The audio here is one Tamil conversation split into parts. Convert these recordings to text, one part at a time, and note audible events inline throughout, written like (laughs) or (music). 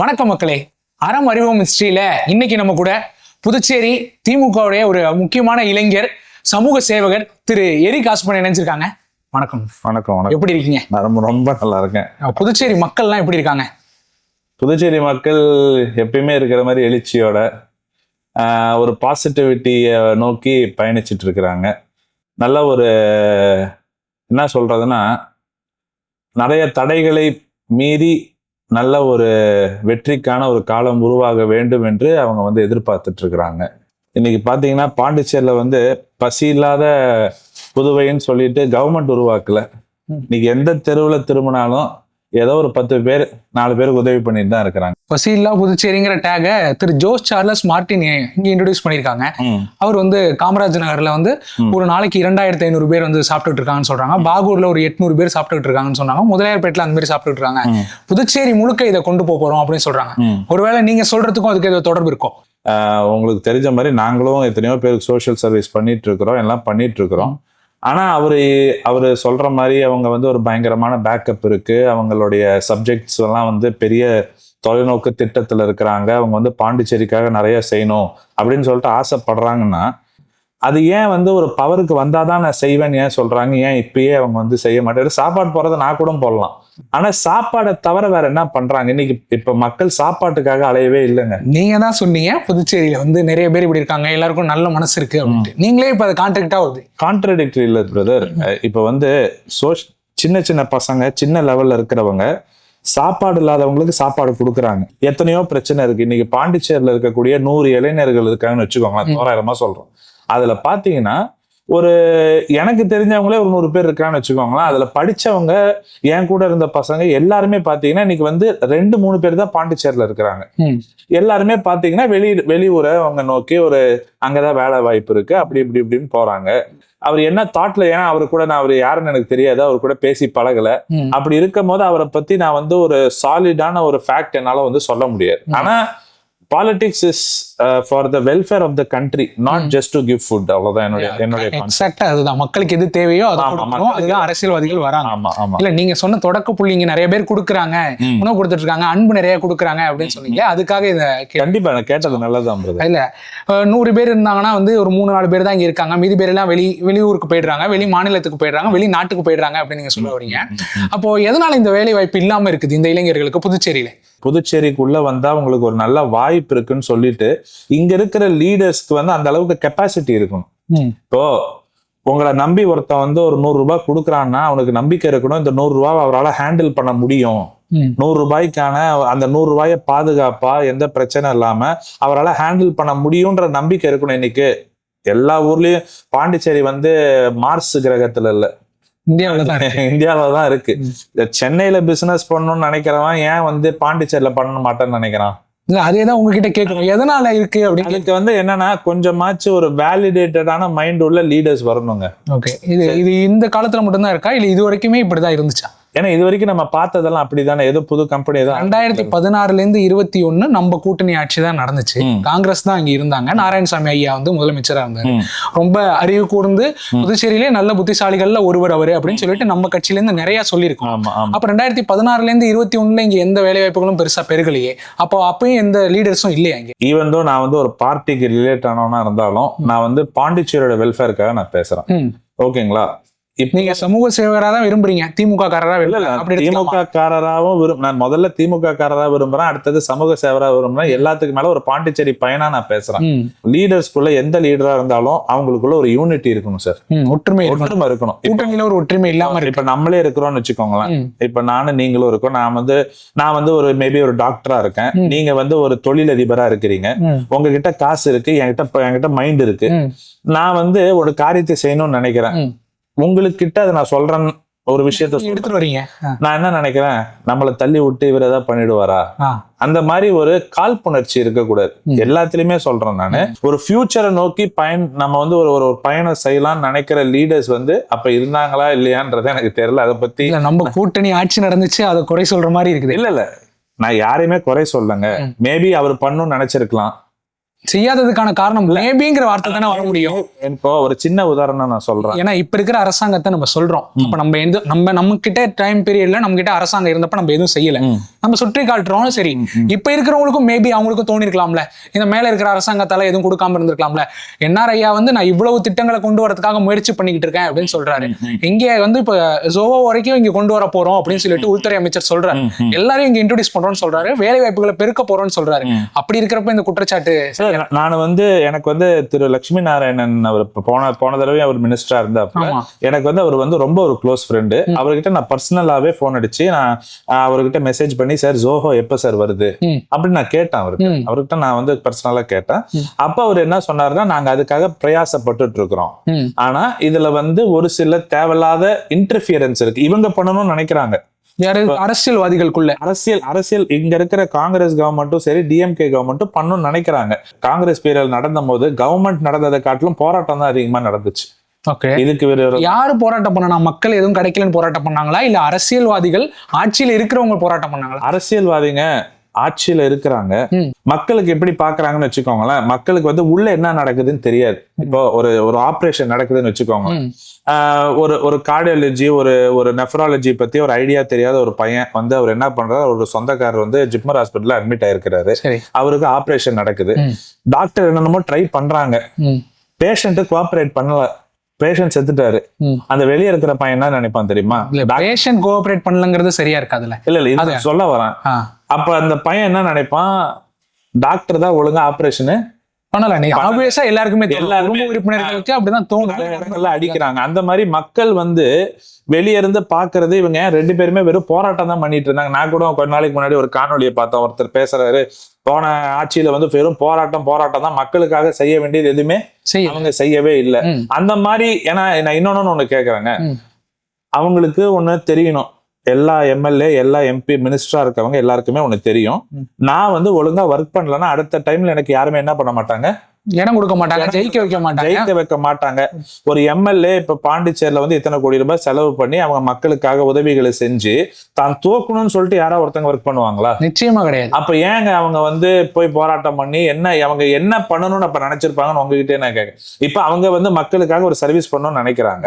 வணக்கம் மக்களே. அறம் அறிவோம் ஹிஸ்டரியில இன்னைக்கு நம்ம கூட புதுச்சேரி திமுகவுடைய ஒரு முக்கியமான இளைஞர் சமூக சேவகர் திரு எரி காசுமன் இணைஞ்சிருக்காங்க. வணக்கம். வணக்கம் வணக்கம். எப்படி இருக்கீங்க? ரொம்ப ரொம்ப நல்லா இருக்கேன். புதுச்சேரி மக்கள்லாம் எப்படி இருக்காங்க? புதுச்சேரி மக்கள் எப்பயுமே இருக்கிற மாதிரி எழுச்சியோட ஒரு பாசிட்டிவிட்டியை நோக்கி பயணிச்சிட்டு இருக்கிறாங்க. நல்ல ஒரு என்ன சொல்றதுன்னா நிறைய தடைகளை மீறி நல்ல ஒரு வெற்றிக்கான ஒரு காலம் உருவாக வேண்டும் என்று அவங்க வந்து எதிர்பார்த்துட்டு இருக்கிறாங்க இன்னைக்கு பார்த்தீங்கன்னா பாண்டிச்சேரியில வந்து பசி இல்லாத புதுவைன்னு சொல்லிட்டு கவர்மெண்ட் உருவாக்கல. இன்னைக்கு எந்த தெருவில் திரும்பினாலும் ஏதோ ஒரு பத்து பேர் நாலு பேருக்கு உதவி பண்ணிட்டு தான் இருக்கிறாங்க. பசியில்லா புதுச்சேரிங்கிற டேக திரு ஜோஸ் சார்லஸ் மார்டின் இங்க இன்ட்ரடியூஸ் பண்ணியிருக்காங்க. அவர் வந்து காமராஜ் நகர்ல வந்து. ஒரு நாளைக்கு இரண்டாயிரத்தி ஐநூறு பேர் வந்து சாப்பிட்டுட்டு இருக்காங்கன்னு சொல்றாங்க. பாகூர்ல ஒரு எட்நூறு பேர் சாப்பிட்டுட்டு இருக்காங்கன்னு சொன்னாங்க. முதலியார்பேட்டில் அந்த மாதிரி சாப்பிட்டுட்டு இருக்காங்க. புதுச்சேரி முழுக்க இதை கொண்டு போக போறோம் அப்படின்னு சொல்றாங்க. ஒருவேளை நீங்க சொல்றதுக்கும் அதுக்கு ஏதோ தொடர்பு இருக்கும் உங்களுக்கு தெரிஞ்ச மாதிரி நாங்களும் எத்தனையோ பேருக்கு சோஷியல் சர்வீஸ் பண்ணிட்டு இருக்கிறோம். எல்லாம் பண்ணிட்டு இருக்கிறோம். ஆனால் அவர் அவர் சொல்கிற மாதிரி அவங்க வந்து ஒரு பயங்கரமான பேக்கப் இருக்குது அவங்களுடைய சப்ஜெக்ட்ஸ் எல்லாம் வந்து பெரிய தொலைநோக்கு திட்டத்தில் இருக்கிறாங்க. அவங்க வந்து பாண்டிச்சேரிக்காக நிறைய செய்யணும் அப்படின்னு சொல்லிட்டு ஆசைப்படுறாங்கன்னா அது ஏன் வந்து ஒரு பவருக்கு வந்தாதான் நான் செய்வேன் ஏன் சொல்றாங்க? ஏன் இப்பயே அவங்க வந்து செய்ய மாட்டாரு சாப்பாடு போறதை நான் கூட போடலாம். ஆனா சாப்பாடை தவிர வேற என்ன பண்றாங்க? இன்னைக்கு இப்ப மக்கள் சாப்பாட்டுக்காக அலையவே இல்லைங்க. நீங்க தான் சொன்னீங்க. புதுச்சேரியில வந்து நிறைய பேர் இப்படி இருக்காங்க. எல்லாருக்கும் நல்ல மனசு இருக்கு அப்படின்ட்டு. நீங்களே இப்ப அதை கான்ட்ராக்டா வருது. கான்ட்ரடிக்டரி இல்லை பிரதர் இப்போ வந்து சோஷ் சின்ன சின்ன பசங்க சின்ன லெவல்ல இருக்கிறவங்க சாப்பாடு இல்லாதவங்களுக்கு சாப்பாடு கொடுக்குறாங்க. எத்தனையோ பிரச்சனை இருக்கு. இன்னைக்கு பாண்டிச்சேரியில் இருக்கக்கூடிய நூறு இளைஞர்கள் இருக்காங்கன்னு வச்சுக்கோங்களேன். தோராயிரமா சொல்றோம். அதுல பாத்தீங்கன்னா ஒரு எனக்கு தெரிஞ்சவங்களே ஒரு நூறு பேர் இருக்கான்னு வச்சுக்கோங்களேன் அதுல படிச்சவங்க என் கூட இருந்த பசங்க எல்லாருமே பாத்தீங்கன்னா இன்னைக்கு வந்து ரெண்டு மூணு பேர் தான் பாண்டிச்சேரியில் இருக்கிறாங்க. எல்லாருமே பாத்தீங்கன்னா வெளி வெளியூரை அவங்க நோக்கி ஒரு அங்கதான் வேலை வாய்ப்பு இருக்கு அப்படி இப்படி இப்படின்னு போறாங்க அவர் என்ன தாட்ல ஏன்னா அவர் கூட நான் அவர் யாருன்னு எனக்கு தெரியாது அவர் கூட பேசி பழகல. அப்படி இருக்கும் போது அவரை பத்தி நான் வந்து ஒரு சாலிடான ஒரு ஃபேக்ட் என்னால வந்து சொல்ல முடியாது. ஆனா politics is for the welfare of the country not. Just to give food அவ்வளவுதான் என்னுடைய என்னுடைய. எக்ஸாக்டா அதுதான். மக்களுக்கு எது தேவையோ அதை கொடுக்கணும். அதுதான் அரசியல்வாதிகள் வராங்க. ஆமா ஆமா. இல்ல நீங்க சொன்ன தொடக்க புள்ளிங்க நிறைய பேர் கொடுக்குறாங்க. உணவு கொடுத்துட்டு இருக்காங்க அன்பு நிறைய கொடுக்குறாங்க அப்படின்னு சொன்னீங்க அதுக்காக இத கண்டிப்பா நான் கேட்டது நல்லதான் இல்ல நூறு பேர் இருந்தாங்கன்னா வந்து ஒரு மூணு நாலு பேர் தான் இங்க இருக்காங்க. மீதி பேர் எல்லாம் வெளி வெளியூருக்கு போயிடுறாங்க. வெளி மாநிலத்துக்கு போயிடுறாங்க. வெளி நாட்டுக்கு போயிடுறாங்க அப்படின்னு நீங்க சொல்ல வரீங்க. அப்போ எதனால இந்த வேலை வாய்ப்பு இல்லாம இருக்குது இந்த இளைஞர்களுக்கு? புதுச்சேரியில. புதுச்சேரிக்குள்ள வந்தா உங்களுக்கு ஒரு நல்ல வாய்ப்பு இருக்குன்னு சொல்லிட்டு இங்க இருக்கிற லீடர்ஸ்க்கு வந்து அந்த அளவுக்கு கெப்பாசிட்டி இருக்கணும். இப்போ உங்களை நம்பி ஒருத்தன் வந்து ஒரு நூறு ரூபாய் கொடுக்குறான்னா அவனுக்கு நம்பிக்கை இருக்கணும் இந்த நூறு ரூபாய் அவரால் ஹேண்டில் பண்ண முடியும். நூறு ரூபாய்க்கான அந்த நூறு ரூபாயை பாதுகாப்பா எந்த பிரச்சனை இல்லாம அவரால் ஹேண்டில் பண்ண முடியும்ன்ற நம்பிக்கை இருக்கணும் இன்னைக்கு. எல்லா ஊர்லயும் பாண்டிச்சேரி வந்து மார்ஸ் கிரகத்துல இல்ல. இந்தியாவில தான். இந்தியாவில தான் இருக்கு. சென்னையில பிசினஸ் பண்ணணும்னு நினைக்கிறவன் ஏன் வந்து பாண்டிச்சேரியில பண்ண மாட்டேன்னு நினைக்கிறான்? இல்ல அதே தான் உங்ககிட்ட கேட்கணும் எதனால இருக்கு அப்படின்னு வந்து என்னன்னா கொஞ்சமாச்சும் ஒரு வேலிடேட்டடான மைண்ட் உள்ள லீடர்ஸ் வரணுங்க. ஓகே இது இது இந்த காலத்துல மட்டும்தான் இருக்கா? இல்ல இது வரைக்குமே இப்படிதான் இருந்துச்சா? ஏன்னா இது வரைக்கும் நம்ம பார்த்ததெல்லாம் அப்படிதானே. ஏதோ புது கம்பெனி தான் ரெண்டாயிரத்தி பதினாறுல இருந்து இருபத்தி ஒண்ணு நம்ம கூட்டணி ஆட்சி தான் நடந்துச்சு. காங்கிரஸ் தான் இங்க இருந்தாங்க. நாராயணசாமி ஐயா வந்து முதலமைச்சரா இருந்தாரு. ரொம்ப அறிவு கூர்ந்து புதுச்சேரியிலே நல்ல புத்திசாலிகள்ல ஒருவர் அவரு அப்படின்னு சொல்லிட்டு நம்ம கட்சியில இருந்து நிறைய சொல்லியிருக்கோம். அப்ப ரெண்டாயிரத்தி பதினாறுல இருந்து இருபத்தி ஒண்ணுல இங்க எந்த வேலை வாய்ப்புகளும் பெருசா பெருகலையே. அப்போ அப்பயும் எந்த லீடர்ஸும் இல்லையா இங்க? ஈவன் தோ நான் வந்து ஒரு பார்ட்டிக்கு ரிலேட் ஆனவனா இருந்தாலும் நான் வந்து பாண்டிச்சேரியோட வெல்ஃபேருக்காக நான் பேசுறேன். ஓகேங்களா இப்ப நீங்க சமூக சேவகரா தான் விரும்புறீங்க திமுக காரரா இல்ல அப்படி? திமுக காரராவும் விரும் நான் முதல்ல திமுக காரரா விரும்புறேன் அடுத்தது சமூக சேவரா விரும்புறேன் எல்லாத்துக்கு மேல ஒரு பாண்டிச்சேரி பையனா நான் பேசுறேன். லீடர்ஸ்குள்ள எந்த லீடரா இருந்தாலும் அவங்களுக்குள்ள ஒரு யூனிட்டி இருக்கணும் சார். ஒற்றுமை. ஒற்றுமை இருக்கணும் கூட்டணியில ஒரு ஒற்றுமை இல்லாம இருக்கு இப்ப நம்மளே இருக்கிறோம்னு வச்சுக்கோங்களேன். இப்ப நானும் நீங்களும் இருக்கோம் நான் வந்து நான் வந்து ஒரு மேபி ஒரு டாக்டரா இருக்கேன். நீங்க வந்து ஒரு தொழிலதிபரா இருக்கிறீங்க. உங்ககிட்ட காசு இருக்கு என்கிட்ட என்கிட்ட மைண்ட் இருக்கு. நான் வந்து ஒரு காரியத்தை செய்யணும்னு நினைக்கிறேன் ம். உங்களுக்கு கிட்ட அதை நான் சொல்றேன் ஒரு விஷயத்த. எடுத்துட்டு வரீங்க. நான் என்ன நினைக்கிறேன் நம்மளை தள்ளி விட்டு இவர் ஏதாவது பண்ணிடுவாரா. அந்த மாதிரி ஒரு காழ்ப்புணர்ச்சி இருக்கக்கூடாது. எல்லாத்துலயுமே சொல்றேன் நானு ஒரு ஃபியூச்சரை நோக்கி பயன் நம்ம வந்து ஒரு ஒரு பயணம் செய்யலாம்னு நினைக்கிற லீடர்ஸ் வந்து அப்ப இருந்தாங்களா இல்லையான்றது எனக்கு தெரியல அதை பத்தி நம்ம கூட்டணி ஆட்சி நடந்துச்சு அதை குறை சொல்ற மாதிரி இருக்குது இல்ல இல்ல நான் யாரையுமே குறை சொல்லங்க. மேபி அவர் பண்ணணும்னு நினைச்சிருக்கலாம் செய்யாததுக்கான காரணம் மேபிங்கிற வார்த்தை தானே வர முடியும். இப்போ ஒரு சின்ன உதாரணம் நான் சொல்றேன். ஏன்னா இப்ப இருக்கிற அரசாங்கத்தை நம்ம சொல்றோம். அப்ப நம்ம எந்த நம்ம நம்ம கிட்ட டைம் பீரியட்ல நம்ம கிட்ட அரசாங்கம் இருந்தப்ப நம்ம எதுவும் செய்யல. நம்ம சுற்றி காட்டுறோம் சரி. இப்ப இருக்கிறவங்களுக்கும் மேபி அவங்களுக்கும் தோணி இருக்கலாம்ல இந்த மேல இருக்கிற அரசாங்கத்தால எதுவும் கொடுக்காம இருந்திருக்கலாம்ல. என்ஆர் ஐயா வந்து நான் இவ்வளவு திட்டங்களை கொண்டு வரதுக்காக முயற்சி பண்ணிக்கிட்டு இருக்கேன் அப்படின்னு சொல்றாரு. இங்க வந்து இப்ப ஜோவோ வரைக்கும் இங்க கொண்டு வர போறோம் அப்படின்னு சொல்லிட்டு உள்துறை அமைச்சர் சொல்றாரு. எல்லாரையும் இங்க இன்ட்ரோடியூஸ் பண்றோம்னு சொல்றாரு. வேலை வாய்ப்புகளை பெருக்க போறோம்னு சொல்றாரு. அப்படி இருக்கிறப்ப இந்த குற்றச்சாட்டு நான் வந்து எனக்கு வந்து திரு லட்சுமி நாராயணன் அவர் போன போன தடவை அவர் மினிஸ்டரா இருந்தாப்ப எனக்கு வந்து அவர் வந்து ரொம்ப ஒரு க்ளோஸ் ஃப்ரெண்டு அவர்கிட்ட நான் பர்சனலாவே ஃபோன் அடிச்சு நான் அவர்கிட்ட மெசேஜ் பண்ணி சார் ஜோஹோ எப்ப சார் வருது. அப்படின்னு நான் கேட்டேன் அவருக்கு. அவர்கிட்ட நான் வந்து பர்சனலா கேட்டேன். அப்ப அவர் என்ன சொன்னாருன்னா நாங்க அதுக்காக பிரயாசப்பட்டுட்டு இருக்கிறோம். ஆனா இதுல வந்து ஒரு சில தேவையில்லாத இன்டர்ஃபியரன்ஸ் இருக்கு. இவங்க பண்ணணும்னு நினைக்கிறாங்க. யாரு? அரசியல்வாதிகளுக்குள்ள. அரசியல் அரசியல் இங்க இருக்கிற காங்கிரஸ் கவர்மெண்ட்டும் சரி டிஎம்கே கவர்மெண்ட்டும் பண்ணணும்னு நினைக்கிறாங்க. காங்கிரஸ் பீரியட் நடந்த போது கவர்மெண்ட் நடந்ததை காட்டிலும் போராட்டம் தான் அதிகமா நடந்துச்சு. ஓகே. இதுக்கு வேற யாரு போராட்டம் பண்ணனா மக்கள் எதுவும் கிடைக்கலன்னு போராட்டம் பண்ணாங்களா? இல்ல அரசியல்வாதிகள் ஆட்சியில இருக்கிறவங்க போராட்டம் பண்ணாங்களா? அரசியல்வாதிங்க ஆட்சியில இருக்கிறாங்க. மக்களுக்கு எப்படி பாக்குறாங்கன்னு வச்சுக்கோங்களேன். மக்களுக்கு வந்து உள்ள என்ன நடக்குதுன்னு தெரியாது. இப்போ ஒரு ஒரு ஆபரேஷன் நடக்குதுன்னு வச்சுக்கோங்க. ஒரு ஒரு கார்டியாலஜி ஒரு ஒரு நெஃப்ராலஜி பத்தி ஒரு ஐடியா தெரியாத ஒரு பையன் வந்து அவர் என்ன பண்றாரு? ஒரு சொந்தக்காரர் வந்து ஜிப்மர் ஹாஸ்பிட்டல்ல அட்மிட் ஆயிருக்கிறாரு. அவருக்கு ஆபரேஷன் நடக்குது. டாக்டர் என்னென்னமோ ட்ரை பண்றாங்க. ம், பேஷண்ட் கோஆபரேட் பண்ணல. பேஷண்ட் செத்துட்டாரு. அந்த வெளியே இருக்கிற பையன் என்ன நினைப்பான் தெரியுமா? பேஷண்ட் கோஆபரேட் பண்ணலங்கிறது சரியா இருக்காதுல்ல. இல்ல இல்ல இது சொல்ல வரேன். அப்ப அந்த பையன் என்ன நினைப்பான்? டாக்டர் தான் ஒழுங்கா ஆபரேஷனு பண்ணல. நீ ஆப்வியஸா எல்லாருக்குமே. எல்லாருமே- குடும்ப உறுப்பினர்களுக்கு அப்படிதான் தோணும். அடிக்கிறாங்க. அந்த மாதிரி மக்கள் வந்து வெளிய இருந்து பாக்குறது இவங்க ரெண்டு பேருமே வெறும் போராட்டம் தான் பண்ணிட்டு இருந்தாங்க. நான் கூட கொஞ்ச நாளைக்கு முன்னாடி ஒரு காணொலியை பார்த்தேன். ஒருத்தர் பேசுறாரு. போன ஆட்சியில வந்து வெறும் போராட்டம் போராட்டம் தான் மக்களுக்காக செய்ய வேண்டியது எதுவுமே அவங்க செய்யவே இல்லை. அந்த மாதிரி ஏன்னா நான் இன்னொன்னு ஒண்ணு கேக்குறேங்க. அவங்களுக்கு ஒண்ணு தெரியணும். எல்லா எம்எல்ஏ எல்லா எம்பி மினிஸ்டரா இருக்கவங்க எல்லாருக்குமே ஒண்ணு தெரியும். நான் வந்து ஒழுங்கா ஒர்க் பண்ணலன்னா அடுத்த டைம்ல எனக்கு யாருமே என்ன பண்ண மாட்டாங்க? இடம் கொடுக்க மாட்டாங்க ஜெயிக்க வைக்க மாட்டாங்க. ஜெயிக்க வைக்க மாட்டாங்க. ஒரு எம்எல்ஏ இப்ப பாண்டிச்சேரியில வந்து இத்தனை கோடி ரூபாய் செலவு பண்ணி அவங்க மக்களுக்காக உதவிகளை செஞ்சு தான் தூக்கணும்னு சொல்லிட்டு யாரோ ஒருத்தங்க ஒர்க் பண்ணுவாங்களா? நிச்சயமா கிடையாது. அப்ப ஏங்க அவங்க வந்து போய் போராட்டம் பண்ணி என்ன அவங்க என்ன பண்ணணும்னு அப்ப நினைச்சிருப்பாங்கன்னு உங்ககிட்டே நான் கேட்க இப்ப அவங்க வந்து மக்களுக்காக ஒரு சர்வீஸ் பண்ணணும்னு நினைக்கிறாங்க.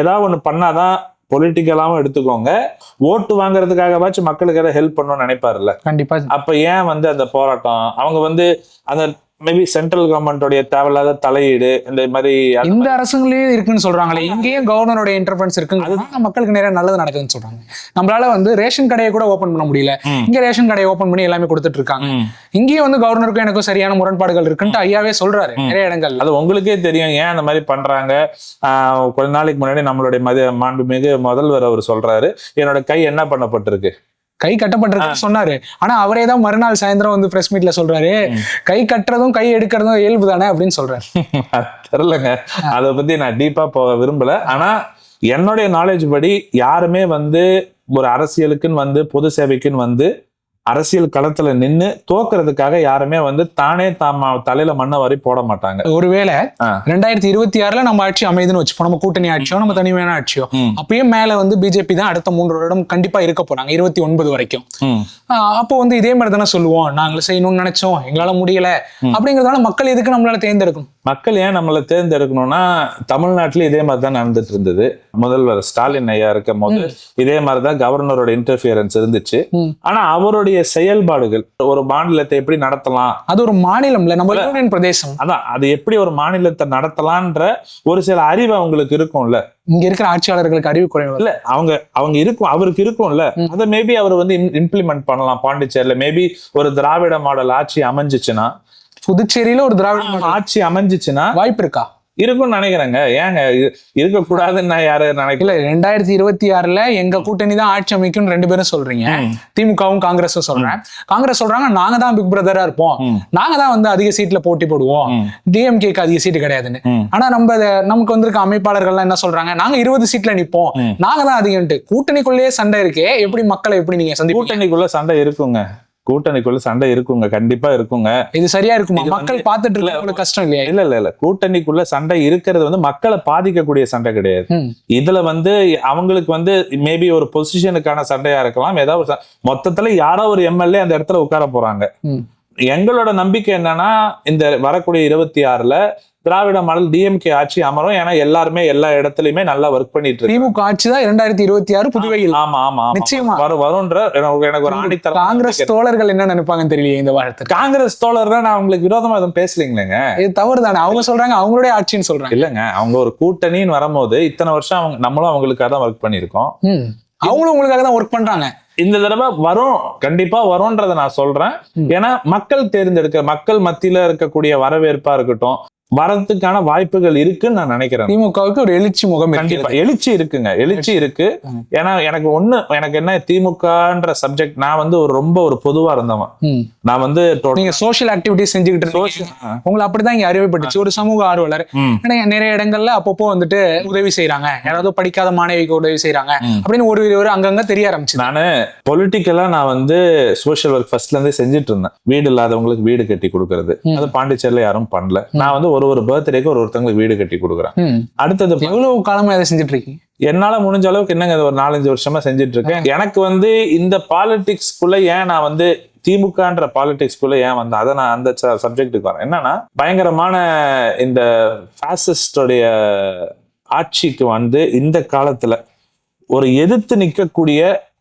ஏதாவது ஒண்ணு பண்ணாதான் பொலிட்டிக்கலாவும் எடுத்துக்கோங்க. ஓட்டு வாங்குறதுக்காகவாச்சும் மக்களுக்கு ஏதாவது ஹெல்ப் பண்ணணும்னு நினைப்பாருல்ல. கண்டிப்பா. அப்ப ஏன் வந்து அந்த போராட்டம்? அவங்க வந்து அந்த மேபி சென்ட்ரல் கவர்மெண்டோடைய தேவையில்லாத தலையீடு இந்த மாதிரி அந்த இந்த அரசுங்களே இருக்குன்னு சொல்றாங்களே இங்கேயும் கவர்னரோட இன்டர்ஃபரன்ஸ் இருக்குங்க அதனால மக்களுக்கு நிறைய நல்லது நடக்குதுன்னு சொல்றாங்க. நம்மளால வந்து ரேஷன் கடையை கூட ஓபன் பண்ண முடியல. இங்க ரேஷன் கடையை ஓபன் பண்ணி எல்லாமே கொடுத்துட்டு இருக்காங்க. இங்கேயும் வந்து கவர்னருக்கும் எனக்கும் சரியான முரண்பாடுகள் இருக்குன்ட்டு ஐயாவே சொல்றாரு. நிறைய இடங்கள்ல. அது உங்களுக்கே தெரியும். ஏன் அந்த மாதிரி பண்றாங்க? ஆஹ் கொஞ்ச நாளைக்கு முன்னாடி நம்மளுடைய மத மாண்புமிகு முதல்வர் அவர் சொல்றாரு. என்னோட கை என்ன பண்ணப்பட்டிருக்கு? கை கட்டப்பட்டிருக்குன்னு சொன்னாரு. ஆனா அவரே தான் மறுநாள் சாயந்தரம் வந்து பிரஸ் மீட்ல சொல்றாரு. கை கட்டுறதும் கை எடுக்கிறதும் இயல்பு தானே அப்படின்னு சொல்றாரு. (laughs) தெரிலங்க அதை பத்தி நான் டீப்பா போக விரும்பல. ஆனா என்னுடைய நாலேஜ் படி யாருமே வந்து ஒரு அரசியலுக்குன்னு வந்து பொது சேவைக்குன்னு வந்து அரசியல் களத்துல நின்னு தோக்குறதுக்காக யாருமே வந்து தானே தாம தலையில மண்ணை வாரி போட மாட்டாங்க. ஒருவேளை. ரெண்டாயிரத்தி இருபத்தி ஆறுல நம்ம ஆட்சி அமைதுன்னு வச்சுப்போம். நம்ம கூட்டணி ஆட்சியோ நம்ம தனிமையான ஆட்சியோ. அப்பயும் மேல வந்து பிஜேபி தான் அடுத்த மூன்று வருடம் கண்டிப்பா இருக்க போறாங்க இருபத்தி ஒன்பது வரைக்கும். அப்போ வந்து இதே மாதிரி தானே சொல்லுவோம். நாங்கள் செய்யணும்னு நினைச்சோம் எங்களால முடியல. அப்படிங்கறதால மக்கள் எதுக்கு நம்மளால தேர்ந்தெடுக்கணும்? மக்கள் ஏன் நம்மளை தேர்ந்தெடுக்கணும்னா தமிழ்நாட்டுல இதே மாதிரி தான் நடந்துட்டு இருந்தது. முதல்வர் ஸ்டாலின் ஐயா இருக்கும் போது இதே மாதிரி தான் கவர்னரோட இன்டர்ஃபியரன்ஸ் இருந்துச்சு. ஆனா அவருடைய செயல்பாடுகள். ஒரு மாநிலத்தை எப்படி நடத்தலாம்? அது ஒரு மாநிலம்ல நம்ம யூனியன் பிரதேசம். அதான் அது எப்படி ஒரு மாநிலத்தை நடத்தலான்ற ஒரு சில அறிவு அவங்களுக்கு இருக்கும்ல. இங்க இருக்கிற ஆட்சியாளர்களுக்கு அறிவு குறைவு. இல்ல அவங்க அவங்க இருக்கும் அவருக்கு இருக்கும்ல. அதை மேபி அவர் வந்து இம்ப்ளிமெண்ட் பண்ணலாம் பாண்டிச்சேரியில. மேபி ஒரு திராவிட மாடல் ஆட்சி அமைஞ்சிச்சுன்னா புதுச்சேரியில ஒரு திராவிட மாடல். ஆட்சி அமைஞ்சிச்சுன்னா வாய்ப்பு இருக்கா? இருக்கும்னு நினைக்கிறேங்க. ஏங்க இருக்கக்கூடாதுன்னு நான் யாரு நினைக்கல ரெண்டாயிரத்தி இருபத்தி ஆறுல எங்க கூட்டணி தான் ஆட்சி அமைக்கும்னு ரெண்டு பேரும் சொல்றீங்க. திமுகவும் காங்கிரஸும் சொல்றேன். காங்கிரஸ் சொல்றாங்க நாங்க தான் பிக் பிரதரா இருப்போம். நாங்க தான் வந்து அதிக சீட்ல போட்டி போடுவோம். டிஎம்கேக்கு அதிக சீட்டு கிடையாதுன்னு. ஆனா நம்ம நமக்கு வந்திருக்க அமைப்பாளர்கள்லாம் என்ன சொல்றாங்க நாங்க இருபது சீட்ல நிப்போம். நாங்க தான் அதிகம்ட்டு கூட்டணிக்குள்ளேயே சண்டை இருக்கே எப்படி மக்களை எப்படி நீங்க சந்திப்பீங்க? கூட்டணிக்குள்ள சண்டை இருக்குங்க. கூட்டணிக்குள்ள சண்டை இருக்குங்க கண்டிப்பா இருக்குங்க. இது சரியா இருக்குமா? மக்கள் பார்த்துட்டு இல்ல, கஷ்டம் இல்லையா? இல்ல இல்ல இல்ல. கூட்டணிக்குள்ள சண்டை இருக்கிறது வந்து மக்களை பாதிக்கக்கூடிய சண்டை கிடையாது. இதுல வந்து அவங்களுக்கு வந்து மேபி ஒரு பொசிஷனுக்கான சண்டையா இருக்கலாம். ஏதாவது மொத்தத்துல யாரோ ஒரு எம்எல்ஏ அந்த இடத்துல உட்கார போறாங்க. எங்களோட நம்பிக்கை என்னன்னா இந்த வரக்கூடிய இருபத்தி ஆறுல திராவிட மாடல் டிஎம்கே ஆட்சி அமரும். ஏன்னா எல்லாருமே எல்லா இடத்துலயுமே நல்லா ஒர்க் பண்ணிட்டு இருக்கு. திமுக ஆட்சி தான் இரண்டாயிரத்தி இருபத்தி ஆறு புதுவையில். ஆமா ஆமா. நிச்சயமா. வரும் வரும்ன்ற எனக்கு எனக்கு ஒரு ஆணித்தரம் காங்கிரஸ் தோழர்கள் என்ன நினைப்பாங்கன்னு தெரியலையே இந்த வாரத்துக்கு காங்கிரஸ் தோழர்னா நான் உங்களுக்கு விரோதமா எதுவும் பேசலீங்களேங்க? இது தவறு தானே அவங்க சொல்றாங்க அவங்களுடைய ஆட்சின்னு சொல்றாங்க. இல்லங்க அவங்க ஒரு கூட்டணின்னு வரும்போது இத்தனை வருஷம் அவங்க நம்மளும் அவங்களுக்காக தான் ஒர்க் பண்ணியிருக்கோம். ம். அவங்களும் உங்களுக்காக தான் ஒர்க் பண்றாங்க. இந்த தடவை வரும் கண்டிப்பா வரும்ன்றத நான் சொல்றேன். ஏன்னா மக்கள் தேர்ந்தெடுக்க மக்கள் மத்தியில இருக்கக்கூடிய வரவேற்பா இருக்கட்டும் வரதுக்கான வாய்ப்புகள் இருக்குன்னு நான் நினைக்கிறேன். திமுகவுக்கு ஒரு எழுச்சி முகம் கண்டிப்பா. எழுச்சி இருக்குங்க. எழுச்சி இருக்கு. ஏன்னா எனக்கு ஒண்ணு எனக்கு என்ன திமுகன்ற சப்ஜெக்ட் நான் வந்து ஒரு ரொம்ப ஒரு பொதுவா இருந்தவன். நான் வந்து நீங்க சோஷியல் ஆக்டிவிட்டிஸ் செஞ்சுக்கிட்டு ஆ. உங்களை அப்படிதான் இங்க அறிவுப்பட்டுச்சு ஒரு சமூக ஆர்வலர். நிறைய இடங்கள்ல அப்பப்போ வந்துட்டு உதவி செய்றாங்க. யாராவது படிக்காத மாணவிக்கு உதவி செய்றாங்க. ம். அப்படின்னு ஒரு ஒரு அங்கங்க தெரிய ஆரம்பிச்சு நானு பொலிட்டிக்கலா நான் வந்து சோஷியல் ஒர்க் ஃபர்ஸ்ட்ல இருந்தே செஞ்சுட்டு இருந்தேன். வீடு இல்லாதவங்களுக்கு வீடு கட்டி கொடுக்கறது. அது பாண்டிச்சேரியில யாரும் பண்ணல. நான் வந்து ஒரு ஒரு பர்த்டேக்கு ஒரு ஒருத்தவங்களுக்கு வீடு கட்டி கொடுக்குறேன். அடுத்தது எவ்வளவு காலமா இதை செஞ்சுட்டு இருக்கீங்க என்னால முடிஞ்ச அளவுக்கு என்னங்க ஒரு நாலஞ்சு வருஷமா செஞ்சுட்டு இருக்கேன் எனக்கு வந்து இந்த பாலிடிக்ஸ்குள்ள ஏன் நான் வந்து திமுகன்ற பாலிடிக்ஸ்குள்ள ஏன் வந்தேன்? அதை நான் அந்த சப்ஜெக்ட்டுக்கு வரேன். என்னன்னா பயங்கரமான இந்த பாசிஸ்டோடைய ஆட்சிக்கு வந்து இந்த காலத்துல ஒரு எதிர்த்து நிக்கக்கூடிய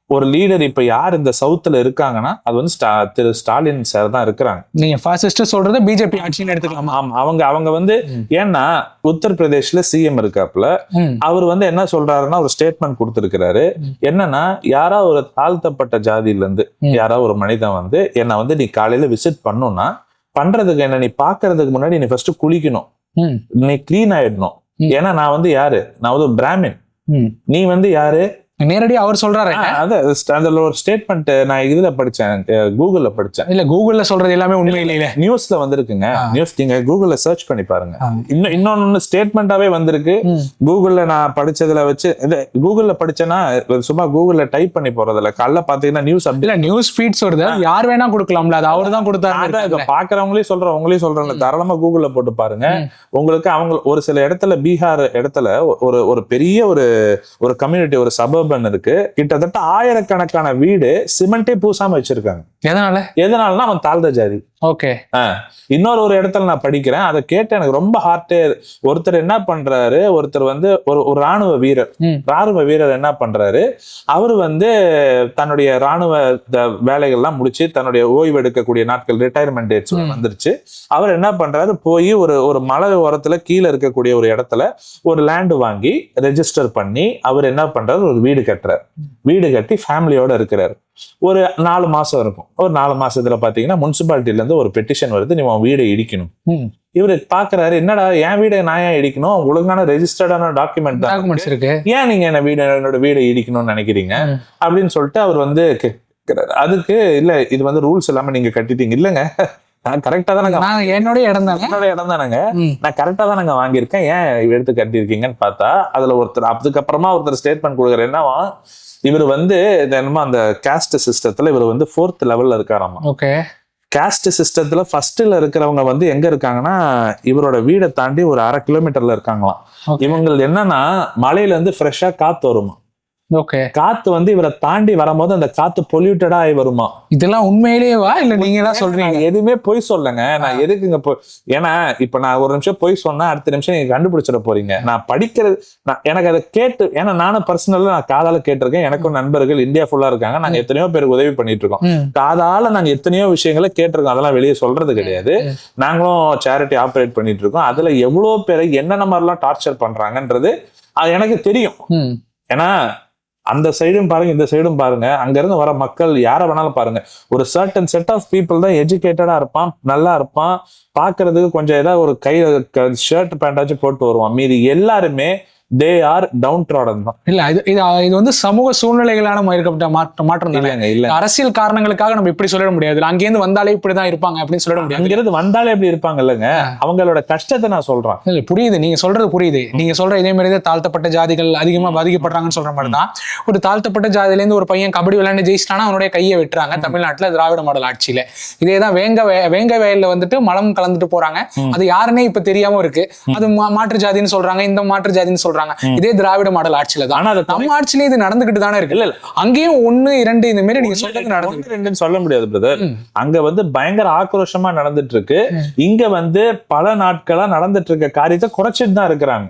ஒரு லீடர் இப்ப யார் இந்த சவுத்துல இருக்காங்கன்னா அது வந்து திரு ஸ்டாலின் சார் தான் இருக்கிறாங்க நீங்க ஃபாசிஸ்ட் சொல்றத பிஜேபி ஆட்சின்னு எடுத்துக்கலாமா ஆமா அவங்க அவங்க வந்து. ஏன்னா உத்தரப்பிரதேஷ்ல சிஎம் இருக்காப்புல ம். அவர் வந்து என்ன சொல்றாருன்னா ஒரு ஸ்டேட்மெண்ட் கொடுத்திருக்கிறாரு. என்னன்னா யாரா ஒரு தாழ்த்தப்பட்ட ஜாதியில இருந்து. யாரா ஒரு மனிதன் வந்து என்ன வந்து நீ காலையில விசிட் பண்ணுனா பண்றதுக்கு என்ன நீ பாக்குறதுக்கு முன்னாடி நீ ஃபர்ஸ்ட் குளிக்கணும். நீ க்ளீன் ஆயிடணும். ஏன்னா நான் வந்து யாரு நான் வந்து பிராமின். நீ வந்து யாரு நேரடியா அவர் சொல்றாரு. ஆ, அதான் அதுல ஒரு ஸ்டேட்மெண்ட் நான் இதுல படிச்சேன் கூகுள்ல படிச்சேன். இல்ல கூகுள்ல சொல்றது எல்லாமே உண்மை இல்லையில நியூஸ்ல வந்திருக்குங்க. நியூஸ் நீங்க கூகுள்ல சர்ச் பண்ணி பாருங்க. இன்னும் இன்னொன்னு ஸ்டேட்மெண்டாவே வந்திருக்கு. கூகுள்ல நான் படிச்சதுல வச்சு இது கூகுள்ல படிச்சேன்னா சும்மா கூகுள்ல டைப் பண்ணி போறதில்ல. காலைல பாத்தீங்கன்னா நியூஸ் அப்படி நியூஸ் ஃபீட்ஸ் வருது. அது யார் வேணா கொடுக்கலாம்ல அது அவர் தான் கொடுத்தாரு இதை பாக்குறவங்களையும் சொல்றேன் உங்களையும் சொல்றேன். தாராளமா கூகுள்ல போட்டு பாருங்க. உங்களுக்கு அவங்க ஒரு சில இடத்துல பீகார் இடத்துல ஒரு ஒரு பெரிய ஒரு ஒரு கம்யூனிட்டி ஒரு சபர்பன் இருக்கு கிட்டத்தட்ட ஆயிரக்கணக்கான வீடு சிமெண்டே பூசாம வச்சிருக்காங்க. எதனால? எதனாலனா அவன் தாழ்ந்த ஜாதி. ஓகே. இன்னொரு ஒரு இடத்துல நான் படிக்கிறேன். அதை கேட்டு எனக்கு ரொம்ப ஹார்ட்டே ஒருத்தர் என்ன பண்றாரு ஒருத்தர் வந்து ஒரு ஒரு ராணுவ வீரர். ராணுவ வீரர் என்ன பண்றாரு அவர் வந்து தன்னுடைய ராணுவ வேலைகள்லாம் முடிச்சு தன்னுடைய ஓய்வு எடுக்கக்கூடிய நாட்கள் ரிட்டையர்மெண்ட் டேட்ஸ். வந்துருச்சு. அவர் என்ன பண்றாரு போய் ஒரு ஒரு மலை ஓரத்துல கீழே இருக்கக்கூடிய ஒரு இடத்துல ஒரு லேண்ட் வாங்கி ரெஜிஸ்டர் பண்ணி அவர் என்ன பண்றாரு ஒரு வீடு கட்டுறாரு. வீடு கட்டி ஃபேமிலியோட இருக்கிறாரு. ஒரு நாலு மாசம் இருக்கும். ஒரு நாலு மாசத்துல பாத்தீங்கன்னா முனிசிபாலிட்டில இருந்து ஒரு பெட்டிஷன் வருது நீ உன் வீடை இடிக்கணும். இவரு பாக்குறாரு என்னடா என் வீடை நான் ஏன் இடிக்கணும்? ஒழுங்கான ரெஜிஸ்டர்டான டாக்குமெண்ட் டாக்குமெண்ட்ஸ் இருக்கு. ஏன் நீங்க என்ன வீடு என்னோட வீடை இடிக்கணும்னு நினைக்கிறீங்க. அப்படின்னு சொல்லிட்டு அவர் வந்து கேக்குறாரு. அதுக்கு இல்ல இது வந்து ரூல்ஸ் இல்லாம நீங்க கட்டிட்டீங்க. இல்லங்க. நான் கரெக்டா நான் என்னோட இடம் தானே? என்னோட இடம் தானங்க. நான் கரெக்டா தான் நாங்க வாங்கியிருக்கேன். ஏன் எடுத்து கட்டியிருக்கீங்கன்னு பார்த்தா அதுல ஒருத்தர் அதுக்கப்புறமா ஒருத்தர் ஸ்டேட்மெண்ட் கொடுக்குற என்னவா? இவர் வந்து என்னமோ அந்த காஸ்ட் சிஸ்டத்துல இவர் வந்து ஃபோர்த் லெவல்ல இருக்காராமா? ஓகே. காஸ்ட் சிஸ்டத்துல ஃபர்ஸ்ட்ல இருக்கிறவங்க வந்து எங்க இருக்காங்கன்னா இவரோட வீடை தாண்டி ஒரு அரை கிலோமீட்டர்ல இருக்காங்களாம். இவங்க என்னன்னா மலையில இருந்து ஃப்ரெஷ்ஷா காத்து வருமா? ஓகே காத்து வந்து இவரை தாண்டி வரும்போது அந்த காத்து பொல்யூட்டடா ஆகி வருமா? இதெல்லாம் உண்மையிலேயேவா இல்ல நீங்க தான் சொல்றீங்க? எதுவுமே பொய் சொல்லுங்க நான் எதுக்குங்க பொய்? ஏன்னா இப்ப நான் ஒரு நிமிஷம் பொய் சொன்னா அடுத்த நிமிஷம் நீங்க கண்டுபிடிச்சிட போறீங்க. நான் படிக்கிறது நான் எனக்கு அதை கேட்டு ஏன்னா நானும் பர்சனலா நான் காதால கேட்டிருக்கேன். எனக்கும் நண்பர்கள் இந்தியா ஃபுல்லா இருக்காங்க. நாங்க எத்தனையோ பேருக்கு உதவி பண்ணிட்டு இருக்கோம். காதால நாங்க எத்தனையோ விஷயங்களை கேட்டிருக்கோம். அதெல்லாம் வெளியே சொல்றது கிடையாது. நாங்களும் சேரிட்டி ஆப்ரேட் பண்ணிட்டு இருக்கோம் அதுல எவ்வளவு பேரை என்னென்ன மாதிரிலாம் டார்ச்சர் பண்றாங்கன்றது அது எனக்கு தெரியும். ஏன்னா அந்த சைடும் பாருங்க இந்த சைடும் பாருங்க. அங்கிருந்து வர மக்கள் யாரை வேணாலும் பாருங்க. ஒரு சர்டன் செட் ஆஃப் பீப்புள் தான் எஜுகேட்டடா இருப்பான் நல்லா இருப்பான். பாக்குறதுக்கு கொஞ்சம் ஏதாவது ஒரு கை ஷர்ட் பேண்டாச்சும் போட்டு வருவான். மீதி எல்லாருமே தே ஆர் டவுன் ட்ராடன் தான் இல்ல இது இது இது வந்து சமூக சூழ்நிலைகளான இருக்கப்பட்ட மாற்றம் மாற்றம் தானே? இல்லைங்க இல்ல அரசியல் காரணங்களுக்காக நம்ம இப்படி சொல்லிட முடியாது. அங்கேருந்து வந்தாலே இப்படிதான் இருப்பாங்க அப்படின்னு சொல்லிட முடியாது. அங்கிருந்து வந்தாலே எப்படி இருப்பாங்க இல்லைங்க. அவங்களோட கஷ்டத்தை நான் சொல்றேன். இல்ல புரியுது. நீங்க சொல்றது புரியுது. நீங்க சொல்ற இதே மாதிரி தான் தாழ்த்தப்பட்ட ஜாதிகள் அதிகமா பாதிக்கப்படுறாங்கன்னு சொல்ற மாதிரி தான் ஒரு தாழ்த்தப்பட்ட ஜாதியில இருந்து ஒரு பையன் கபடி விளையாண்டு ஜெயிச்சிட்டானா அவனுடைய கையை வெட்டுறாங்க. தமிழ்நாட்டுல திராவிட மாடல் ஆட்சியில. இதேதான் வேங்க வே- வேங்க வயல்ல வந்துட்டு மலம் கலந்துட்டு போறாங்க. அது யாருன்னே இப்ப தெரியாம இருக்கு. அது மாற்று ஜாதின்னு சொல்றாங்க. இந்த மாற்று ஜாதின்னு சொல்றாங்க. சொல்றாங்க. இதே திராவிட மாடல் ஆட்சியில தான். ஆனா நம்ம ஆட்சியிலே இது நடந்துகிட்டு தானே இருக்கு. இல்ல அங்கேயும் ஒண்ணு இரண்டு இந்த மாதிரி நீங்க சொல்றது நடந்து ரெண்டுன்னு சொல்ல முடியாது பிரதர். அங்க வந்து பயங்கர ஆக்ரோஷமா நடந்துட்டு இருக்கு. இங்க வந்து பல நாட்களா நடந்துட்டு இருக்க காரியத்தை குறைச்சிட்டு தான் இருக்கிறாங்க.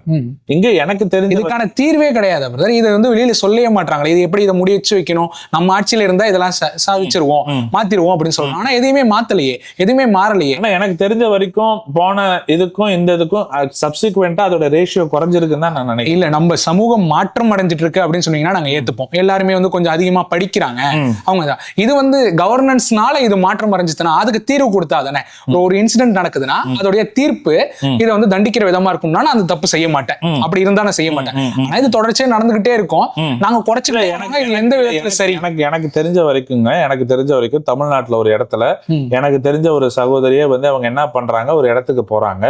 இங்க எனக்கு தெரிஞ்ச இதுக்கான தீர்வே கிடையாது பிரதர் இதை வந்து வெளியில சொல்லவே மாட்டாங்களே இது எப்படி இதை முடிச்சு வைக்கணும்? நம்ம ஆட்சியில இருந்தா இதெல்லாம் சாதிச்சிருவோம். மாத்திருவோம் அப்படின்னு சொல்றாங்க. ஆனா எதையுமே மாத்தலையே. எதுவுமே மாறலையே. ஆனா எனக்கு தெரிஞ்ச வரைக்கும் போன இதுக்கும் இந்த இதுக்கும் சப்சிக்வெண்டா அதோட ரேஷியோ குறைஞ்சிருக்குன்னு தான் நான் நினைக்கிறேன் இல்ல நம்ம சமூகம் மாற்றம் அடைஞ்சிட்டு இருக்கு அப்படின்னு சொன்னீங்கன்னா நாங்க ஏத்துப்போம் எல்லாருமே வந்து கொஞ்சம் அதிகமா படிக்கிறாங்க. அவங்க இது வந்து கவர்னன்ஸ்னால இது மாற்றம் அடைஞ்சுதுன்னா அதுக்கு தீர்வு கொடுத்தா தானே ஒரு- இன்சிடென்ட் நடக்குதுன்னா அதோடைய தீர்ப்பு. இதை வந்து தண்டிக்கிற விதமா இருக்கும்னா நான் அந்த தப்பு செய்ய மாட்டேன். அப்படி இருந்தா நான் செய்ய மாட்டேன். ஆனா இது தொடர்ச்சியா நடந்துகிட்டே இருக்கும். நாங்க எனக்கு இது எந்த விதத்துல சரி எனக்கு எனக்கு தெரிஞ்ச வரைக்குங்க எனக்கு தெரிஞ்ச வரைக்கும் தமிழ்நாட்டுல ஒரு இடத்துல. எனக்கு தெரிஞ்ச ஒரு சகோதரியே வந்து அவங்க என்ன பண்றாங்க ஒரு இடத்துக்கு போறாங்க.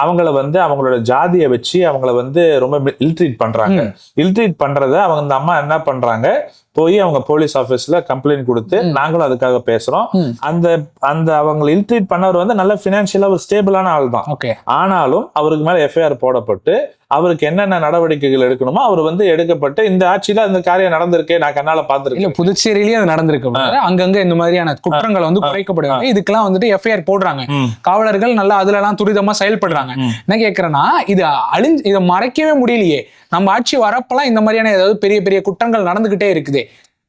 அவங்கள வந்து அவங்களோட ஜாதியை வச்சு அவங்கள வந்து ரொம்ப இல்ட்ரீட் பண்றாங்க. இல்ட்ரீட் பண்றத அவங்க அந்த அம்மா என்ன பண்றாங்க? போய் அவங்க போலீஸ் ஆபீஸ்ல கம்ப்ளைண்ட் கொடுத்து நாங்களும் அதுக்காக பேசுறோம். அந்த அந்த அவங்க இல்ட்ரீட் பண்ணவர் வந்து நல்ல பினான்சியலா ஒரு ஸ்டேபிளான ஆள் தான். ஓகே. ஆனாலும் அவருக்கு மேல எஃப்ஐஆர் போடப்பட்டு அவருக்கு என்னென்ன நடவடிக்கைகள் எடுக்கணுமோ அவர் வந்து எடுக்கப்பட்டு இந்த ஆட்சியில அந்த காரியம் நடந்திருக்கே நான் கண்ணால பாத்துருக்கேன் புதுச்சேரியிலேயே அது நடந்திருக்கு. அங்கங்க இந்த மாதிரியான குற்றங்கள் வந்து குறைக்கப்படுவாங்க. இதுக்கெல்லாம் வந்துட்டு எஃப்ஐஆர் போடுறாங்க. காவலர்கள் நல்லா அதுல எல்லாம் துரிதமா செயல்படுறாங்க. என்ன கேக்குறேன்னா இது அழிஞ்சு இதை மறைக்கவே முடியலையே. நம்ம ஆட்சி வரப்பெல்லாம் இந்த மாதிரியான ஏதாவது பெரிய பெரிய குற்றங்கள் நடந்துகிட்டே இருக்குது.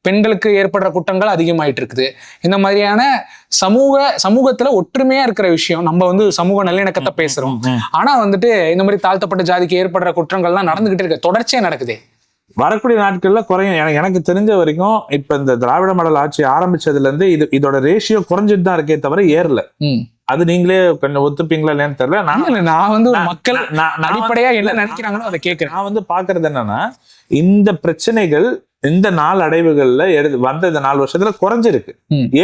பெண்களுக்கு ஏற்படுற குற்றங்கள் அதிகமாயிட்டு இருக்குது இந்த மாதிரியான சமூக சமூகத்துல ஒற்றுமையா இருக்கிற விஷயம் நம்ம வந்து சமூக நல்லிணக்கத்தை பேசுறோம். ஆனா வந்துட்டு இந்த மாதிரி தாழ்த்தப்பட்ட ஜாதிக்கு ஏற்படுற குற்றங்கள்லாம் நடந்துகிட்டே இருக்கு. தொடர்ச்சியா நடக்குது. வரக்கூடிய நாட்கள்ல குறையும். எனக்கு எனக்கு தெரிஞ்ச வரைக்கும் இப்ப இந்த திராவிட மாடல் ஆட்சி ஆரம்பிச்சதுல இருந்து இது இதோட ரேஷியோ குறைஞ்சிட்டு தான் இருக்கே தவிர ஏறல. அது நீங்களே கொஞ்சம் ஒத்துப்பீங்களா இல்லையான்னு தெரியல. நான் நான் வந்து மக்கள் அடிப்படையா என்ன நினைக்கிறாங்களோ அதை கேட்கிறேன் நான் வந்து பாக்குறது என்னன்னா இந்த பிரச்சனைகள் இந்த நாள் அடைவுகள்ல எடுத்து வந்த இந்த நாலு வருஷத்துல குறைஞ்சிருக்கு.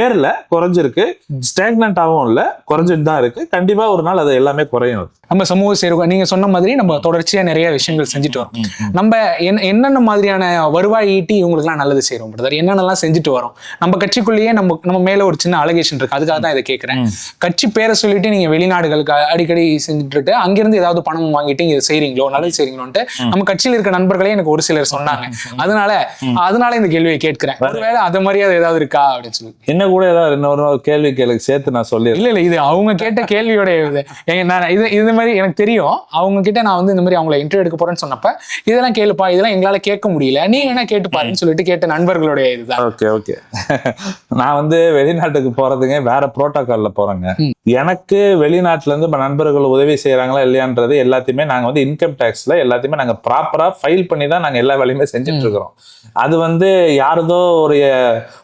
ஏர்ல குறைஞ்சிருக்கு. ஸ்டாக்னன்ட் ஆகவும் இல்ல குறைஞ்சிட்டு தான் இருக்கு. கண்டிப்பா ஒரு நாள் அது எல்லாமே குறையும். நம்ம சமூக சேருவ நீங்க சொன்ன மாதிரி நம்ம தொடர்ச்சியா நிறைய விஷயங்கள் செஞ்சுட்டு வரோம். நம்ம என்ன என்னென்ன மாதிரியான வருவாய் ஈட்டி இவங்களுக்குலாம் நல்லது செய்யறோம் பிரதர் என்னென்னலாம் செஞ்சுட்டு வரோம்? நம்ம கட்சிக்குள்ளேயே நம்ம நம்ம மேல ஒரு சின்ன அலகேஷன் இருக்கு. அதுக்காக தான் இதை கேட்கிறேன். கட்சி பேரை சொல்லிட்டு நீங்க வெளிநாடுகளுக்கு அடிக்கடி செஞ்சுட்டு அங்கிருந்து ஏதாவது பணம் வாங்கிட்டு இங்க செய்றீங்களோ நல்லது செய்றீங்களோன்ட்டு நம்ம கட்சியில் இருக்க நண்பர்களே எனக்கு ஒரு சிலர் சொன்னாங்க. அதனால அதனால இந்த கேள்வியை கேட்கிறேன். ஒருவேளை அது மாதிரி அது ஏதாவது இருக்கா அப்படின்னு சொல்லி. இன்னும் கூட ஏதாவது இன்னொரு ஒரு கேள்வி கேளுக்கு சேர்த்து நான் சொல்லிடுறேன். இல்ல இல்ல இது அவங்க கேட்ட கேள்வியோட இது. நான் இது இது மாதிரி எனக்கு தெரியும். அவங்க கிட்ட நான் வந்து இந்த மாதிரி அவங்கள இன்டர்வியூ எடுக்க போறேன்னு சொன்னப்ப இதெல்லாம் கேளுப்பா இதெல்லாம் எங்களால கேட்க முடியல. நீ வேணா கேட்டு பாருன்னு சொல்லிட்டு கேட்ட நண்பர்களுடைய இதுதான். Okay okay. (laughs) நான் வந்து வெளிநாட்டுக்கு போறதுங்க வேற புரோட்டோகால்ல போறேங்க. எனக்கு வெளிநாட்டுல இருந்து இப்ப நண்பர்கள் உதவி செய்யறாங்களா இல்லையான்றது எல்லாத்தையுமே நாங்க வந்து இன்கம் டேக்ஸ்ல எல்லாத்தையுமே நாங்க ப்ராப்பரா ஃபைல் பண்ணி தான் நாங்க எல்லா வேலையுமே செஞ்சுட்டு இருக்கிறோம். அது வந்து யாரதோ ஒரு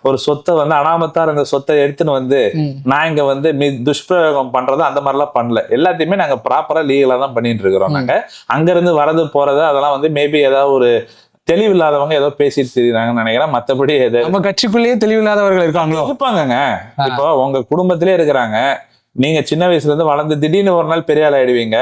ஒரு சொத்தை வந்து அனாமத்தா இருந்த சொத்தை எடுத்துன்னு வந்து. நான் இங்க வந்து மி- துஷ்பிரயோகம் பண்றது அந்த மாதிரிலாம் பண்ணல. எல்லாத்தையுமே நாங்க ப்ராப்பரா லீகலா தான் பண்ணிட்டு இருக்கிறோம் நாங்க. அங்க இருந்து வரது போறது அதெல்லாம் வந்து மேபி ஏதாவது ஒரு தெளிவில்லாதவங்க ஏதோ பேசிட்டு தெரியுறாங்கன்னு நினைக்கிறேன். மத்தபடி நம்ம கட்சிக்குள்ளேயே தெளிவில்லாதவர்கள் இருக்காங்களோ? இருப்பாங்கங்க. இப்போ உங்க குடும்பத்திலே இருக்கிறாங்க. நீங்க சின்ன வயசுல இருந்து வளர்ந்து திடீர்னு ஒரு நாள் பெரிய ஆள் ஆயிடுவீங்க.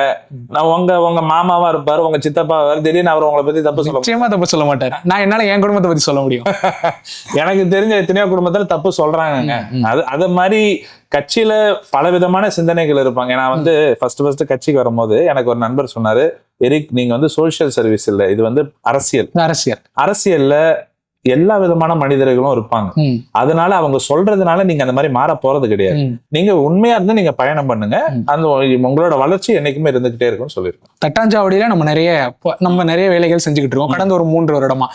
நான் உங்க உங்க மாமாவா இருப்பாரு உங்க சித்தப்பா திடீர்னு அவர் உங்களை பத்தி தப்பு சொல்ல நிச்சயமா தப்பு சொல்ல மாட்டாரு. நான் என்னால என் குடும்பத்தை பத்தி சொல்ல முடியும். (laughs) எனக்கு தெரிஞ்ச எத்தனையோ குடும்பத்துல தப்பு சொல்றாங்கங்க. அது அது மாதிரி கட்சியில பல விதமான சிந்தனைகள் இருப்பாங்க. நான் வந்து ஃபர்ஸ்ட் ஃபர்ஸ்ட் கட்சிக்கு வரும்போது எனக்கு ஒரு நண்பர் சொன்னாரு எரிக் நீங்க வந்து சோஷியல் சர்வீஸ் இல்ல. இது வந்து அரசியல். அரசியல். அரசியல்ல எல்லா விதமான மனிதர்களும் இருப்பாங்க அதனால அவங்க சொல்றதுனால நீங்க அந்த மாதிரி மாற போறது கிடையாது. நீங்க உண்மையா இருந்து நீங்க பயணம் பண்ணுங்க. அந்த உங்களோட வளர்ச்சி என்னைக்குமே இருந்துகிட்டே இருக்கும்னு சொல்லியிருக்கோம் தட்டாஞ்சாவடியில நம்ம நிறைய நம்ம நிறைய வேலைகள் செஞ்சுக்கிட்டு இருக்கோம் கடந்த ஒரு மூன்று வருடமா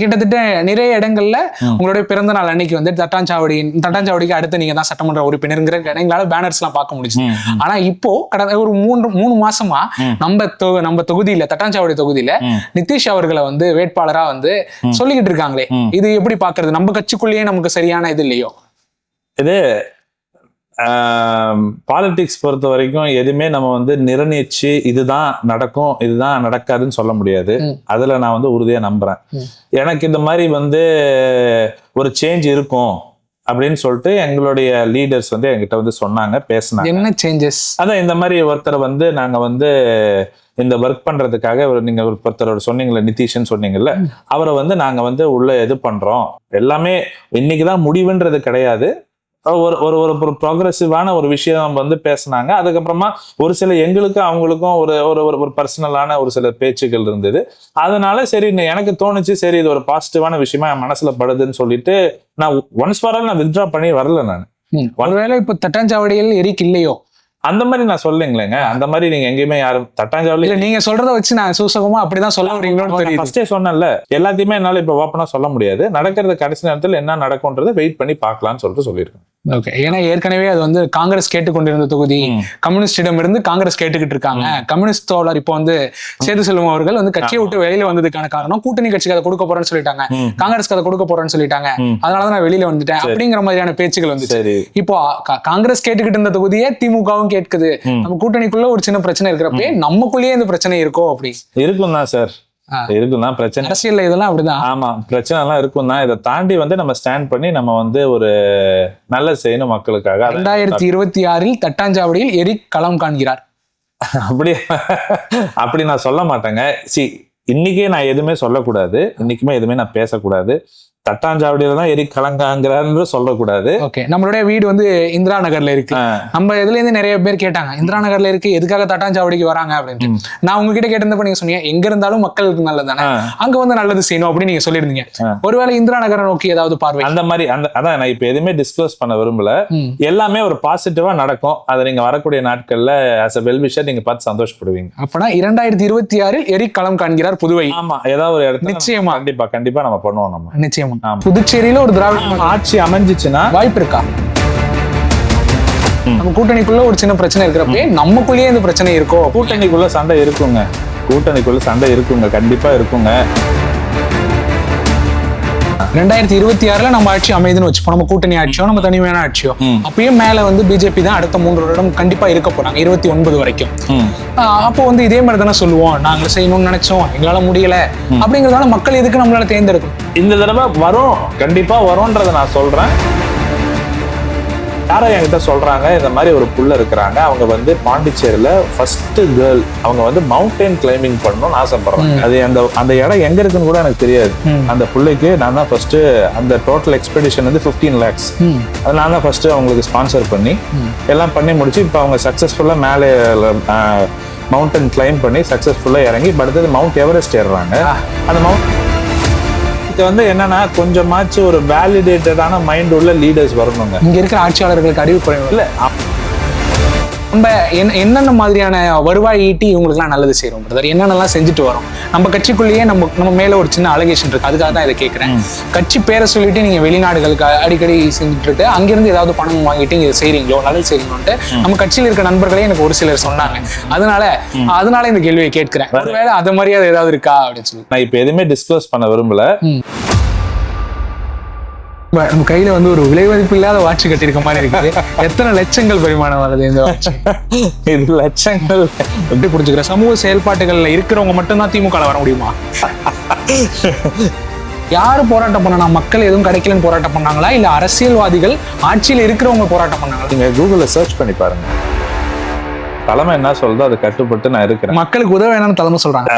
கிட்டத்தட்ட நிறைய இடங்கள்ல. உங்களுடைய பிறந்த நாள் அன்னைக்கு வந்து தட்டாஞ்சாவடி தட்டாஞ்சாவடிக்கு அடுத்து நீங்க தான் சட்டமன்ற உறுப்பினருங்கிற எங்களால பேனர்ஸ் எல்லாம் பார்க்க முடிஞ்சு ஆனா இப்போ கடந்த ஒரு மூன்று மூணு மாசமா. நம்ம நம்ம தொகுதியில தட்டாஞ்சாவடி தொகுதியில. நிதிஷ் அவர்களை வந்து வேட்பாளரா வந்து. சொல்லிக்கிட்டு இருக்காங்களே ம். இது எப்படி பாக்குறது நம்ம கட்சிக்குள்ளேயே நமக்கு சரியான இது இல்லையோ இது பாலிடிக்ஸ் பொறுத்த வரைக்கும் எதுவுமே நம்ம வந்து நிர்ணயிச்சு இதுதான் நடக்கும் இதுதான் நடக்காதுன்னு சொல்ல முடியாது. அதுல நான் வந்து உறுதியா நம்புறேன். எனக்கு இந்த மாதிரி வந்து ஒரு சேஞ்ச் இருக்கும் அப்படின்னு சொல்லிட்டு எங்களுடைய லீடர்ஸ் வந்து என்கிட்ட வந்து சொன்னாங்க பேசினாங்க. என்ன சேஞ்சஸ் அதான் இந்த மாதிரி ஒருத்தரை வந்து நாங்க வந்து இந்த ஒர்க் பண்றதுக்காக நீங்க ஒரு ஒருத்தர் சொன்னீங்கல்ல நிதிஷ்னு சொன்னீங்கல்ல அவரை வந்து நாங்க வந்து உள்ள இது பண்றோம். எல்லாமே இன்னைக்குதான் முடிவுன்றது கிடையாது. ஒரு ஒரு ஒரு ப்ரோக்ரஸிவான ஒரு விஷயம் வந்து பேசுனாங்க. அதுக்கப்புறமா ஒரு சில எங்களுக்கும் அவங்களுக்கும் ஒரு ஒரு ஒரு ஒரு பர்சனலான ஒரு சில பேச்சுக்கள் இருந்தது. அதனால சரி எனக்கு தோணுச்சு சரி இது ஒரு பாசிட்டிவான விஷயமா என் மனசுல படுதுன்னு சொல்லிட்டு நான் ஒன்ஸ் ஃபார் ஆல் நான் வித்ட்ரா பண்ணி வரல நான். ஒருவேளை இப்ப தட்டாஞ்சாவடியில் எரிக் இல்லையோ அந்த மாதிரி நான் சொல்லுங்களேங்க. அந்த மாதிரி நீங்க எங்கேயுமே யாரும் தட்டாஞ்சாவளி இல்ல நீங்க சொல்றத வச்சு நான் சூசகமா அப்படிதான் சொல்ல வரீங்களோன்னு ஃபர்ஸ்டே சொன்னேன்ல எல்லாத்தையுமே என்னால இப்ப ஓப்பனா சொல்ல முடியாது. நடக்கிறது கடைசி நேரத்துல என்ன நடக்கும்ன்றதை வெயிட் பண்ணி பார்க்கலாம்னு சொல்லிட்டு சொல்லியிருக்கேன். ஓகே ஏன்னா ஏற்கனவே அது வந்து காங்கிரஸ் கேட்டுக்கொண்டிருந்த தொகுதி. கம்யூனிஸ்டிடம் இருந்து காங்கிரஸ் கேட்டுக்கிட்டு இருக்காங்க கம்யூனிஸ்ட் தோழர் இப்போ வந்து சேது செல்வம் அவர்கள் வந்து கட்சியை விட்டு வெளியில வந்ததுக்கான காரணம் கூட்டணி கட்சிக்கு அதை கொடுக்க போறேன்னு சொல்லிட்டாங்க. காங்கிரஸ்க்கு அதை கொடுக்க போறேன்னு சொல்லிட்டாங்க. அதனாலதான் நான் வெளியில வந்துட்டேன். அப்படிங்கிற மாதிரியான பேச்சுகள் சரி இப்போ காங்கிரஸ் கேட்டுக்கிட்டு இருந்த தொகுதியே திமுகவும் கேட்குது. நம்ம கூட்டணிக்குள்ள ஒரு சின்ன பிரச்சனை இருக்கிறப்பே நமக்குள்ளேயே இந்த பிரச்சனை இருக்கோ அப்படி இருக்கும் தான் சார். இருக்கும் தான் பிரச்சனை. அரசியல்ல இதெல்லாம் அப்படிதான். ஆமா பிரச்சனை எல்லாம் இருக்கும் தான் இதை தாண்டி வந்து நம்ம ஸ்டாண்ட் பண்ணி நம்ம வந்து ஒரு நல்ல செய்யணும் மக்களுக்காக. ரெண்டாயிரத்தி இருபத்தி ஆறில் தட்டாஞ்சாவடியில் எரிக் களம் காண்கிறார். அப்படி அப்படி நான் சொல்ல மாட்டேங்க. சி இன்னைக்கே நான் எதுவுமே சொல்லக்கூடாது. இன்னைக்குமே எதுவுமே நான் பேசக்கூடாது. தட்டாஞ்சாவடியில தான் எரி கலங்காங்கிறான்னு சொல்லக்கூடாது. ஓகே நம்மளுடைய வீடு வந்து இந்திரா நகர்ல இருக்கு. நம்ம இதுல இருந்து நிறைய பேர் கேட்டாங்க இந்திரா நகர்ல இருக்கு எதுக்காக தட்டாஞ்சாவடிக்கு வராங்க? அப்படின்ட்டு. ம். நான் உங்ககிட்ட கேட்டிருந்தப்ப நீங்க சொன்னீங்க எங்க இருந்தாலும் மக்களுக்கு நல்லது தானே. அங்க வந்து நல்லது செய்யணும் அப்படின்னு நீங்க சொல்லியிருந்தீங்க. ஒருவேளை இந்திரா நகரை நோக்கி ஏதாவது பார்வை? அந்த மாதிரி அந்த அதான் நான் இப்ப எதுவுமே டிஸ்க்ளோஸ் பண்ண விரும்பல. எல்லாமே ஒரு பாசிட்டிவா நடக்கும். அதை நீங்க வரக்கூடிய நாட்கள்ல ஆஸ் அ வெல்விஷர் நீங்க பார்த்து சந்தோஷப்படுவீங்க. அப்பனா இரண்டாயிரத்தி இருபத்தி ஆறில் எரிக் களம் காண்கிறார் புதுவை. ஆமா ஏதாவது ஒரு இடத்துல நிச்சயமா. கண்டிப்பா கண்டிப்பா நம்ம பண்ணுவோம் நம்ம. நிச்சயமா. ஆமா. புதுச்சேரியில ஒரு திராவிட ஆட்சி அமைஞ்சிச்சுன்னா வாய்ப்பு இருக்கா. நம்ம கூட்டணிக்குள்ள ஒரு சின்ன பிரச்சனை இருக்கிறப்பே நமக்குள்ளேயே இந்த பிரச்சனை இருக்கோ? கூட்டணிக்குள்ள சண்டை இருக்குங்க. கூட்டணிக்குள்ள சண்டை இருக்குங்க. கண்டிப்பா இருக்குங்க. ரெண்டாயிரத்தி இருபத்தி ஆறுல நம்ம ஆட்சி அமைதுன்னு வச்சுப்போம். நம்ம கூட்டணி ஆட்சியோ நம்ம தனிமையான ஆட்சியோ. அப்பயும் மேல வந்து பிஜேபி தான் அடுத்த மூன்று வருடம் கண்டிப்பா இருக்க போறாங்க இருபத்தி ஒன்பது வரைக்கும். அப்போ வந்து இதே மாதிரி தானே சொல்லுவோம். நாங்க செய்யணும்னு நினைச்சோம் எங்களால முடியல. அப்படிங்கறதால மக்கள் எதுக்கு நம்மளால தேர்ந்தெடுக்கணும்? இந்த தடவை வரும் கண்டிப்பா வரும்ன்றத நான் சொல்றேன். யாரோ என்கிட்ட சொல்றாங்க இந்த மாதிரி ஒரு புள்ள இருக்கிறாங்க. அவங்க வந்து பாண்டிச்சேரியில ஃபர்ஸ்ட் கேர்ள் அவங்க வந்து மவுண்டைன் கிளைம்பிங் பண்ணணும்னு ஆசைப்படுறாங்க. அது அந்த அந்த இடம் எங்க இருக்குன்னு கூட எனக்கு தெரியாது. அந்த புள்ளைக்கு நான் தான் ஃபர்ஸ்ட் அந்த டோட்டல் எக்ஸ்பெடிஷன் வந்து 15 லேக்ஸ். அது நான் தான் ஃபர்ஸ்ட் அவங்களுக்கு ஸ்பான்சர் பண்ணி எல்லாம் பண்ணி முடிச்சு இப்போ அவங்க சக்ஸஸ்ஃபுல்லாக மேலே மவுண்டன் கிளைம் பண்ணி சக்ஸஸ்ஃபுல்லாக இறங்கி இப்ப அடுத்தது மவுண்ட் எவரெஸ்ட் ஏறுறாங்க. அந்த மவுண்ட் இது வந்து என்னன்னா கொஞ்சமாச்சும் ஒரு வேலிடேட்டடான மைண்ட் உள்ள லீடர்ஸ் வரணுங்க. இங்க இருக்கிற ஆட்சியாளர்களுக்கு அறிவு குறைவு. இல்ல நம்ம என்ன- என்னென்ன மாதிரியான வருவாய் ஈட்டி இவங்களுக்குலாம் நல்லது செய்யறோம் பிரதர் என்னென்னலாம் செஞ்சுட்டு வரோம்? நம்ம கட்சிக்குள்ளேயே நம்ம நம்ம மேல ஒரு சின்ன அலகேஷன் இருக்கு. அதுக்காக தான் இதை கேட்கிறேன் கட்சி பேரை சொல்லிட்டு நீங்க வெளிநாடுகளுக்கு அடிக்கடி செஞ்சுட்டு இருக்கு. அங்கிருந்து ஏதாவது பணம் வாங்கிட்டு இங்க செய்றீங்களோ நல்லது செய்றீங்களோன்ட்டு நம்ம கட்சியில் இருக்க நண்பர்களே எனக்கு ஒரு சிலர் சொன்னாங்க. அதனால அதனால இந்த கேள்வியை கேட்கிறேன். ஒருவேளை அது மாதிரியாவது ஏதாவது இருக்கா அப்படின்னு சொல்லி. நான் இப்போ எதுவுமே டிஸ்க்ளோஸ் பண்ண விரும்பல. நம்ம கையில வந்து ஒரு விலை மதிப்பு இல்லாத வாட்ச் கட்டியிருக்க மாதிரி இருக்குது. எத்தனை லட்சங்கள் பரிமாணம் வருது இந்த வாட்ச்? (laughs) இது லட்சங்கள். எப்படி புரிஞ்சுக்கிற? சமூக செயல்பாட்டுகள்ல இருக்கிறவங்க மட்டும்தான் திமுக வர முடியுமா? யாரு போராட்டம் பண்ணனா? மக்கள் எதுவும் கிடைக்கலன்னு போராட்டம் பண்ணாங்களா? இல்ல அரசியல்வாதிகள் ஆட்சியில் இருக்கிறவங்க போராட்டம் பண்ணாங்களா? நீங்க கூகுளில் சர்ச் பண்ணி பாருங்க. தலைமை என்ன சொல்றதோ அதை கட்டுப்பட்டு நான் இருக்கிறேன். மக்களுக்கு உதவ வேணும்னு தலைமை சொல்றாங்க.